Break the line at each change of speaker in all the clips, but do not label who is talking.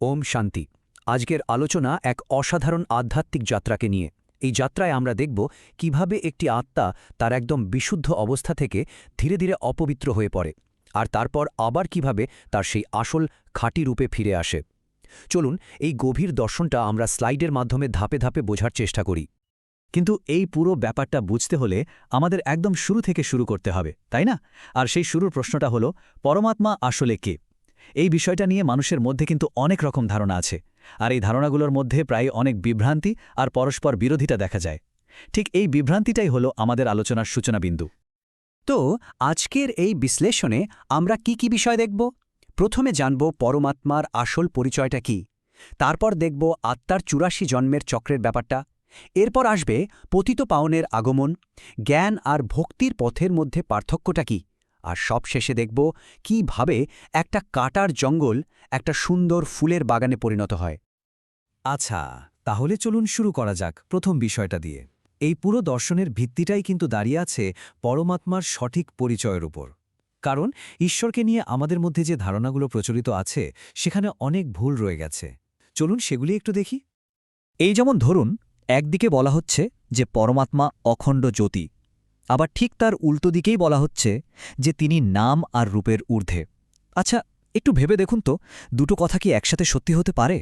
ওম শান্তি। আজকের আলোচনা এক অসাধারণ আধ্যাত্মিক যাত্রাকে নিয়ে। এই যাত্রায় আমরা দেখব কীভাবে একটি আত্মা তার একদম বিশুদ্ধ অবস্থা থেকে ধীরে ধীরে অপবিত্র হয়ে পড়ে, আর তারপর আবার কীভাবে তার সেই আসল খাঁটি রূপে ফিরে আসে। চলুন, এই গভীর দর্শনটা আমরা স্লাইডের মাধ্যমে ধাপে ধাপে বোঝার চেষ্টা করি।
কিন্তু এই পুরো ব্যাপারটা বুঝতে হলে আমাদের একদম শুরু থেকে শুরু করতে হবে, তাই না? আর সেই শুরুর প্রশ্নটা হলো, পরমাত্মা আসলে কে? এই বিষয়টা নিয়ে মানুষের মধ্যে কিন্তু অনেক রকম ধারণা আছে, আর এই ধারণাগুলোর মধ্যে প্রায় অনেক বিভ্রান্তি আর পরস্পর বিরোধিতা দেখা যায়। ঠিক এই বিভ্রান্তিটাই হলো আমাদের আলোচনার সূচনা বিন্দু।
তো আজকের এই বিশ্লেষণে আমরা কি কি বিষয় দেখব? প্রথমে জানব পরমাত্মার আসল পরিচয়টা কি, তারপর দেখব আত্মার চুরাশি জন্মের চক্রের ব্যাপারটা, এরপর আসবে পতিত পাওনের আগমন, জ্ঞান আর ভক্তির পথের মধ্যে পার্থক্যটা কি। আর সবশেষে দেখব কীভাবে একটা কাটার জঙ্গল একটা সুন্দর ফুলের বাগানে পরিণত হয়।
আচ্ছা তাহলে চলুন শুরু করা যাক প্রথম বিষয়টা দিয়ে। এই পুরো দর্শনের ভিত্তিটাই কিন্তু দাঁড়িয়ে আছে পরমাত্মার সঠিক পরিচয়ের উপর। কারণ ঈশ্বরকে নিয়ে আমাদের মধ্যে যে ধারণাগুলো প্রচলিত আছে, সেখানে অনেক ভুল রয়ে গেছে। চলুন সেগুলি একটু দেখি। এই যেমন ধরুন, একদিকে বলা হচ্ছে যে পরমাত্মা অখণ্ড জ্যোতি। আবার ঠিক তার উল্টো দিকেই বলা হচ্ছে যে তিনি নাম আর রূপের ঊর্ধ্বে। আচ্ছা একটু ভেবে দেখুন তো, দুটো কথা কি একসাথে সত্যি হতে পারে?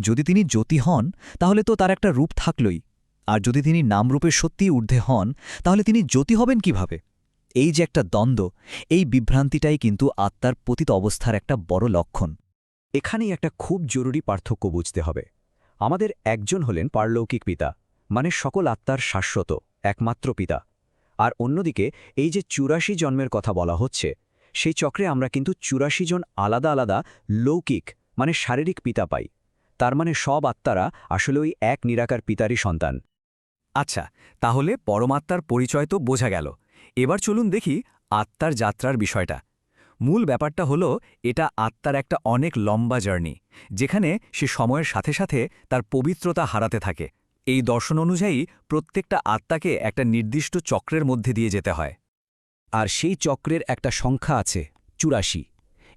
যদি তিনি জ্যোতি হন, তাহলে তো তার একটা রূপ থাকলই। আর যদি তিনি নামরূপে সত্যিই ঊর্ধ্বে হন, তাহলে তিনি জ্যোতি হবেন কীভাবে? এই যে একটা দ্বন্দ্ব, এই বিভ্রান্তিটাই কিন্তু আত্মার পতিত অবস্থার একটা বড় লক্ষণ।
এখানেই একটা খুব জরুরি পার্থক্য বুঝতে হবে। আমাদের একজন হলেন পারলৌকিক পিতা মানে সকল আত্মার শাশ্বত, একমাত্র পিতা। আর অন্যদিকে, এই যে চুরাশি জন্মের কথা বলা হচ্ছে, সেই চক্রে আমরা কিন্তু চুরাশি জন আলাদা আলাদা লৌকিক মানে শারীরিক পিতা পাই। তার মানে সব আত্মারা আসলে ওই এক নিরাকার পিতারই সন্তান।
আচ্ছা তাহলে পরমাত্মার পরিচয় তো বোঝা গেল। এবার চলুন দেখি আত্মার যাত্রার বিষয়টা। মূল ব্যাপারটা হলো, এটা আত্মার একটা অনেক লম্বা জার্নি, যেখানে সে সময়ের সাথে সাথে তার পবিত্রতা হারাতে থাকে। এই দর্শন অনুযায়ী প্রত্যেকটা আত্মাকে একটা নির্দিষ্ট চক্রের মধ্যে দিয়ে যেতে হয়।
আর সেই চক্রের একটা সংখ্যা আছে, চুরাশি।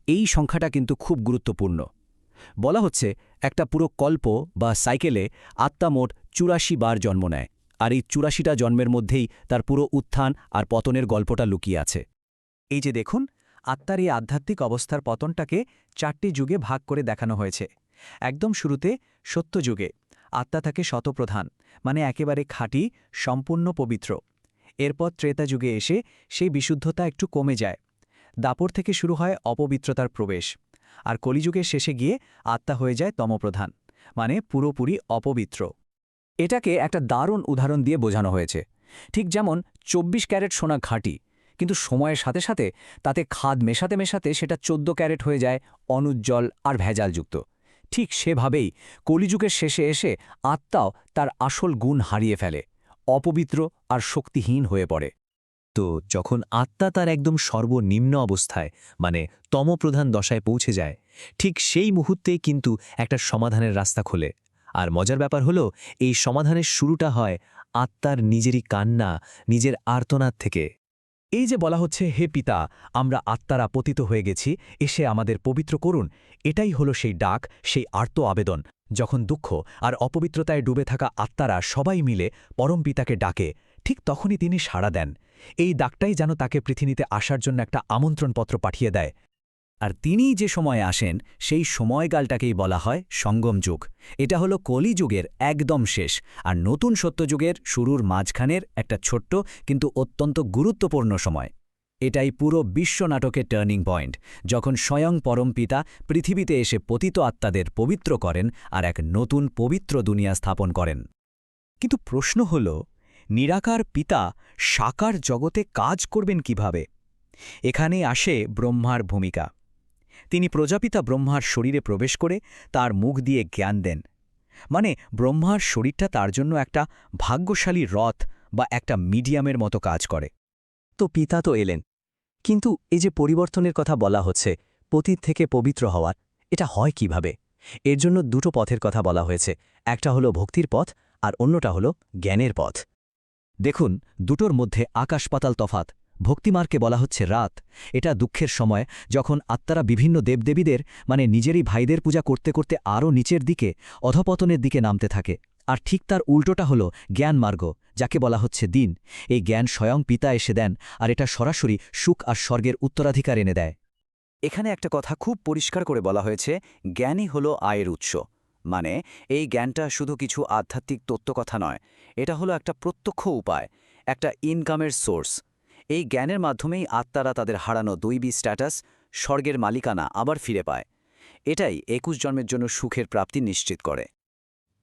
এই সংখ্যাটা কিন্তু খুব গুরুত্বপূর্ণ। বলা হচ্ছে একটা পুরো কল্প বা সাইকেলে আত্মা মোট চুরাশি বার জন্ম নেয়, আর এই চুরাশিটা জন্মের মধ্যেই তার পুরো উত্থান আর পতনের গল্পটা লুকিয়ে আছে।
এই যে দেখুন, আত্মার এই আধ্যাত্মিক অবস্থার পতনটাকে চারটি যুগে ভাগ করে দেখানো হয়েছে। একদম শুরুতে সত্যযুগে আত্মা থাকে শতপ্রধান মানে একেবারে খাঁটি, সম্পূর্ণ পবিত্র। এরপর ত্রেতা যুগে এসে সেই বিশুদ্ধতা একটু কমে যায়। দাপর থেকে শুরু হয় অপবিত্রতার প্রবেশ। আর কলিযুগের শেষে গিয়ে আত্মা হয়ে যায় তমপ্রধান মানে পুরোপুরি অপবিত্র।
এটাকে একটা দারুণ উদাহরণ দিয়ে বোঝানো হয়েছে। ঠিক যেমন ২৪ ক্যারেট সোনা ঘাঁটি, কিন্তু সময়ের সাথে সাথে তাতে খাদ মেশাতে মেশাতে সেটা ১৪ ক্যারেট হয়ে যায় অনুজ্জ্বল আর ভেজালযুক্ত। ঠিক সেভাবেই কলিযুগের শেষে এসে আত্মাও তার আসল গুণ হারিয়ে ফেলে, অপবিত্র আর শক্তিহীন হয়ে পড়ে।
তো যখন আত্মা তার একদম সর্বনিম্ন অবস্থায় মানে তমপ্রধান দশায় পৌঁছে যায়, ঠিক সেই মুহূর্তেই কিন্তু একটা সমাধানের রাস্তা খোলে। আর মজার ব্যাপার হলো, এই সমাধানের শুরুটা হয় আত্মার নিজেরই কান্না, নিজের আর্তনাদ থেকে।
এই যে বলা হচ্ছে, হে পিতা, আমরা আত্মারা পতিত হয়ে গেছি, এসে আমাদের পবিত্র করুন। এটাই হলো সেই ডাক, সেই আর্ত আবেদন, যখন দুঃখ আর অপবিত্রতায় ডুবে থাকা আত্মারা সবাই মিলে পরম পিতাকে ডাকে, ঠিক তখনই তিনি সাড়া দেন। এই ডাকটাই যেন তাকে পৃথিবীতে আসার জন্য একটা আমন্ত্রণপত্র পাঠিয়ে দেয়। আর তিনিই যে সময়ে আসেন, সেই সময়কালটাকেই বলা হয় সঙ্গম যুগ। এটা হলো কলিযুগের একদম শেষ, আর নতুন সত্যযুগের শুরুর মাঝখানের একটা ছোট্ট কিন্তু অত্যন্ত গুরুত্বপূর্ণ সময়। এটাই পুরো বিশ্ব নাটকের টার্নিং পয়েন্ট, যখন স্বয়ং পরমপিতা পৃথিবীতে এসে পতিত আত্মাদের পবিত্র করেন আর এক নতুন পবিত্র দুনিয়া স্থাপন করেন। কিন্তু প্রশ্ন হল, নিরাকার পিতা সাকার জগতে কাজ করবেন কীভাবে? এখানে আসে ব্রহ্মার ভূমিকা। তিনি প্রজাপিতা ব্রহ্মার শরীরে প্রবেশ করে তার মুখ দিয়ে জ্ঞান দেন। মানে ব্রহ্মার শরীরটা তার জন্য একটা ভাগ্যশালী রথ বা একটা মিডিয়ামের মতো কাজ করে।
তো পিতা তো এলেন। কিন্তু এই যে পরিবর্তনের কথা বলা হচ্ছে, পতীত থেকে পবিত্র হওয়ার, এটা হয় কীভাবে? এর জন্য দুটো পথের কথা বলা হয়েছে, একটা হলো ভক্তির পথ আর অন্যটা হলো জ্ঞানের পথ।
দেখুন, দুটোর মধ্যে আকাশ পাতাল তফাত
ভক্তিমার্কে বলা হচ্ছে রাত। এটা দুঃখের সময়, যখন আত্মারা বিভিন্ন দেবদেবীদের মানে নিজেরই ভাইদের পূজা করতে করতে আরও নিচের দিকে, অধপতনের দিকে নামতে থাকে। আর ঠিক তার উল্টোটা হল জ্ঞান মার্গ, যাকে বলা হচ্ছে দিন। এই জ্ঞান স্বয়ং পিতা এসে দেন, আর এটা সরাসরি সুখ আর স্বর্গের উত্তরাধিকার এনে দেয়।
এখানে একটা কথা খুব পরিষ্কার করে বলা হয়েছে, জ্ঞানই হলো আয়ের উৎস। মানে এই জ্ঞানটা শুধু কিছু আধ্যাত্মিক তত্ত্বকথা নয়, এটা হলো একটা প্রত্যক্ষ উপায়, একটা ইনকামের সোর্স এই জ্ঞানের মাধ্যমেই আত্মারা তাদের হারানো দৈবী স্ট্যাটাস, স্বর্গের মালিকানা আবার ফিরে পায়। এটাই একুশ জন্মের জন্য সুখের প্রাপ্তি নিশ্চিত করে।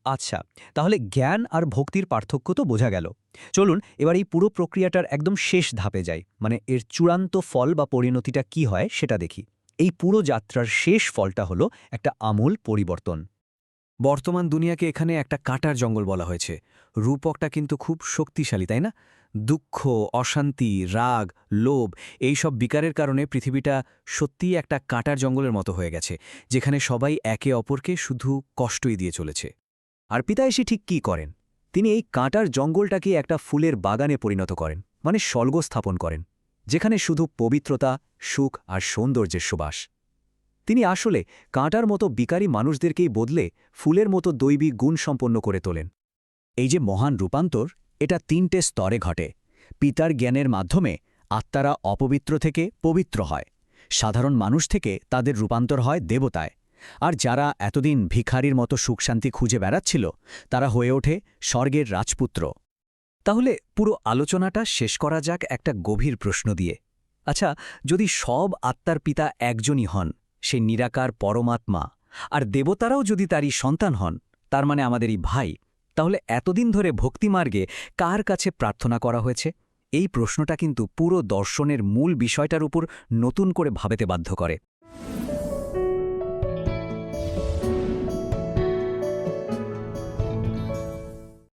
আচ্ছা তাহলে জ্ঞান আর ভক্তির পার্থক্য তো বোঝা গেল। চলুন, এবার এই পুরো প্রক্রিয়াটার একদম শেষ ধাপে যাই। মানে এর চূড়ান্ত ফল বা পরিণতিটা কি হয় সেটা দেখি। এই পুরো যাত্রার শেষ ফলটা হলো একটা আমূল পরিবর্তন।
বর্তমান দুনিয়াকে এখানে একটা কাটার জঙ্গল বলা হয়েছে। রূপকটা কিন্তু খুব শক্তিশালী, তাই না? দুঃখ, অশান্তি, রাগ, লোভ এই সব বিকারের কারণে পৃথিবীটা সত্যিই একটা কাটার জঙ্গলের মতো হয়ে গেছে, যেখানে সবাই একে অপরকে শুধু কষ্টই দিয়ে চলেছে।
আর পিতা এসে ঠিক কি করেন? তিনি এই কাঁটার জঙ্গলটাকে একটা ফুলের বাগানে পরিণত করেন মানে স্বর্গ স্থাপন করেন, যেখানে শুধু পবিত্রতা, সুখ আর সৌন্দর্যের সুবাস। তিনি আসলে কাঁটার মতো বিকারী মানুষদেরকেই বদলে ফুলের মতো দৈবী গুণ সম্পন্ন করে তোলেন। এই যে মহান রূপান্তর এটা তিনটে স্তরে ঘটে। পিতার জ্ঞানের মাধ্যমে আত্মারা অপবিত্র থেকে পবিত্র হয়। সাধারণ মানুষ থেকে তাদের রূপান্তর হয় দেবতায়। আর যারা এতদিন ভিখারির মতো সুখশান্তি খুঁজে বেড়াচ্ছিল, তারা হয়ে ওঠে স্বর্গের রাজপুত্র। তাহলে পুরো আলোচনাটা শেষ করা যাক একটা গভীর প্রশ্ন দিয়ে। আচ্ছা যদি সব আত্মার পিতা একজনই হন, সে নিরাকার পরমাত্মা, আর দেবতারাও যদি তারই সন্তান হন, তার মানে আমাদেরই ভাই তাহলে এতদিন ধরে ভক্তিমার্গে কার কাছে প্রার্থনা করা হয়েছে? এই প্রশ্নটা কিন্তু পুরো দর্শনের মূল বিষয়টার উপর নতুন করে ভাবেতে বাধ্য করে।